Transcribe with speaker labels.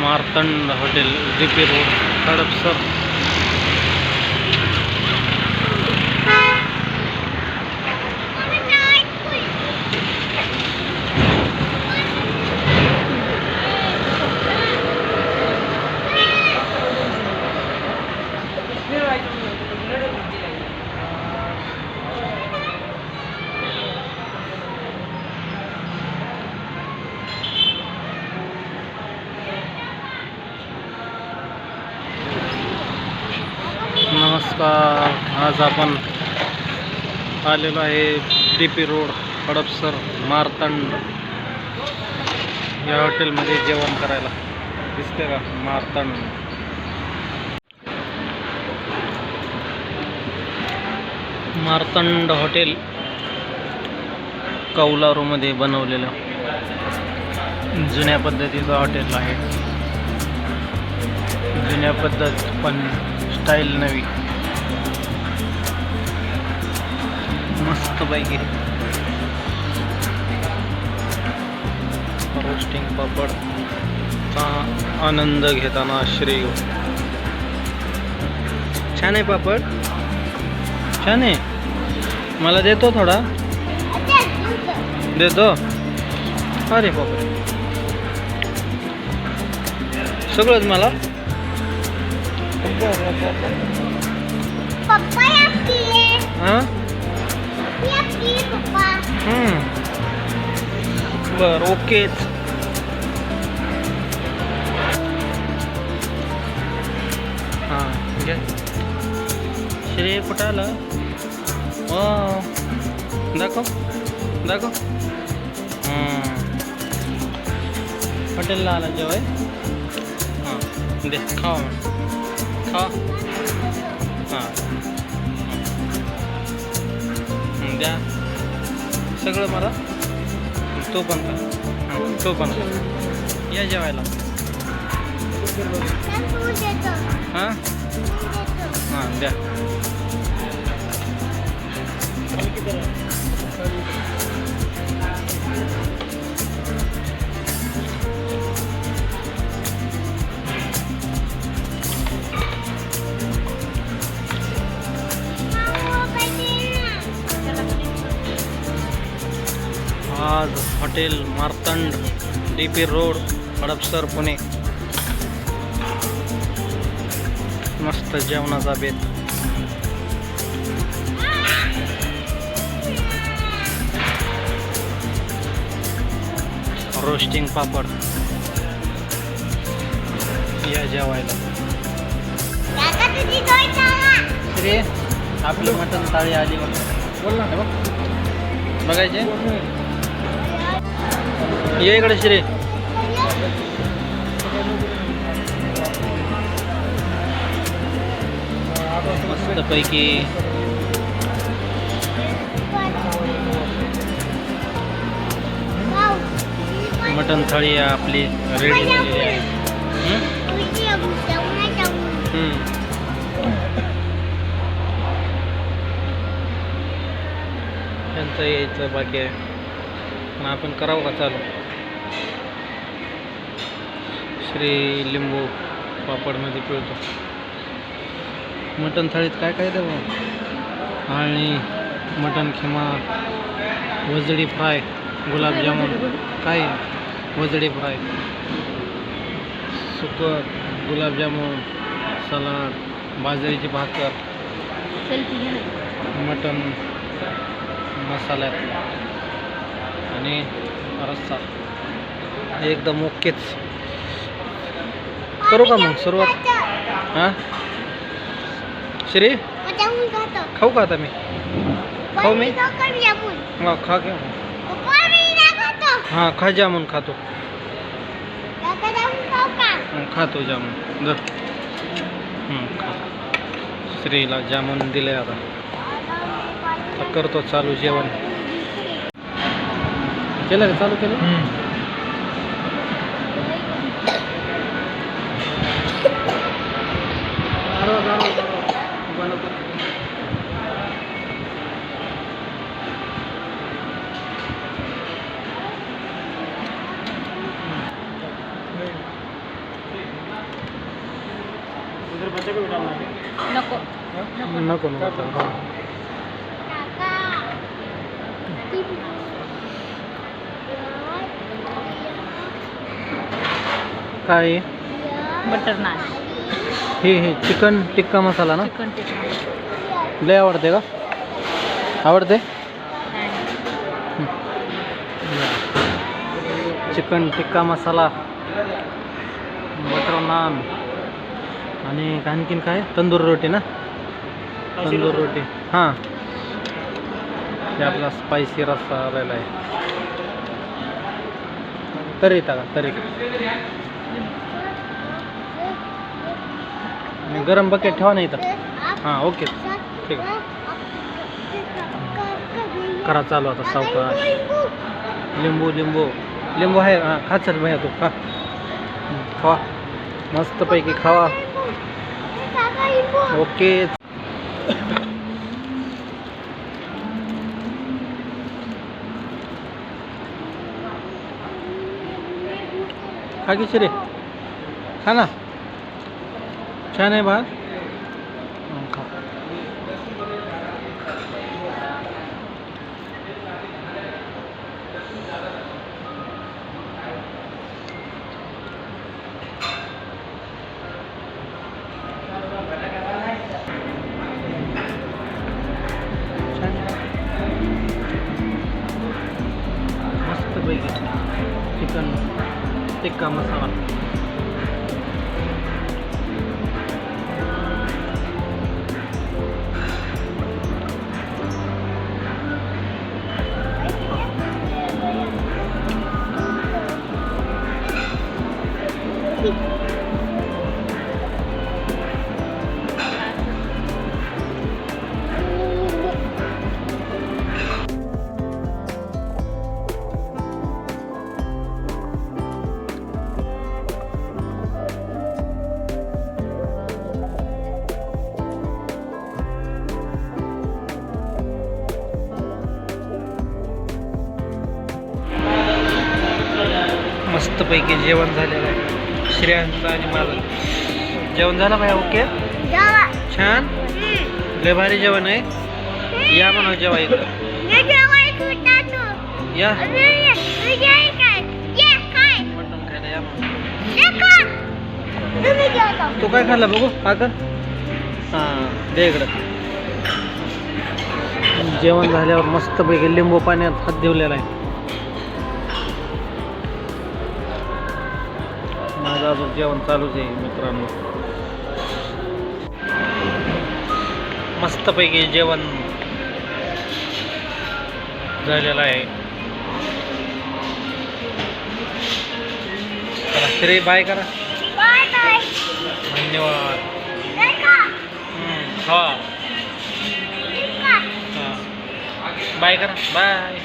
Speaker 1: Martand hotel D P road Hadapsar नमस्कार आज आपण आलेलो आहे D P road Hadapsar Martand. या हॉटेलमध्ये जेवण करायला. दिसते का? मार्तंड. मार्तंड हॉटेल कौलारूमध्ये बनवलेलं जुन्या पद्धतीचं हॉटेल आहे. जुन्या पद्धत पण स्टाईल नवी. मस्तपैकी रोस्टिंग पापडचा आनंद घेताना श्री. छान आहे पापड. छान आहे. मला देतो थोडा. देतो. अरे बापरे. सगळंच मला? हां? बर ओकेच. हां घ्या श्री कुठं दाखव दाखव. हम्म. हॉटेलला आला जेवाय? हां दे खावा मग. खा. हां. सगळं मला तो पण हं, तो पण या जेवायला. हां? हां द्या. आज hotel Martand D P road Hadapsar Pune. मस्त जेवणाचा बेत. रोस्टिंग पापड. या जेवायला. आपली मटण थाळी आली बघ. बोल ना. बघ. बघायचे? ये इकडे श्री. मस्तपैकी. मटन थाळी आपली रेडी झालेली आहे त्यांचं यायचं बाकी आहे. मग आपण करावं का? चालू. श्री लिंबू पापडमध्ये पिळतो. मटण थाळीत काय काय द्यावं आणि मटण खिमा वजडी फ्राय गुलाबजामुन काय वजडी फ्राय. सुकं गुलाबजामुन सलाड बाजरीची भाकर. मटण मसाल्यात आणि रस्सा एकदम ओकेच. करू का मग सुरुवात? हां? श्री? खाऊ का आता मी? खाऊ मी? हा खा घ्या
Speaker 2: खातो
Speaker 1: हां खा जामून खातो खातो जामून. खा. श्रीला जामून दिले आता करतो चालू जेवण. केलं का चालू केलं?
Speaker 3: नको.
Speaker 1: नको नको आता. हो.
Speaker 2: काका
Speaker 1: काय? आहे?
Speaker 3: बटर नान.
Speaker 1: हे हे चिकन टिक्का मसाला ना?
Speaker 3: चिकन टिक्का
Speaker 1: लय आवडते का? आवडते? चिकन टिक्का मसाला बटर नान आणि आणखीन काय? तंदूर रोटी ना? तंदूर रोटी. हां. हे आपला स्पायसी रस्सा आलेला आहे. तरी टाका तरी आणि गरम बकेट ठेवा नाही इथं. हां ओके ठीक आहे. करा चालू आता सावकाश. लिंबू लिंबू. लिंबू आहे हां खा चाल भैया तू. खा खावा. मस्तपैकी खावा. ओके खा की शिरे. खा ना. छान आहे बा हं, खा छान आहे. मस्तपैकी चिकन टिक्का मसाला मस्तपैकी जेवण झालेलं आहे. श्रेयांचं आणि माझं. जेवण झालं भाई ओके? छान? लय भारी जेवण आहे. या म्हणा जेवा इकडं. या. मटण खायला या तू काय खाल्लं बघू? का? हां दे इकडं. जेवण झाल्यावर मस्तपैकी लिंबू पाण्यात हात ठेवलेला आहे. माझं अजून जेवण चालूच आहे मित्रांनो. मस्तपैकी जेवण झालेलं आहे. श्री बाय करा. धन्यवाद. हा. हा. बाय करा बाय.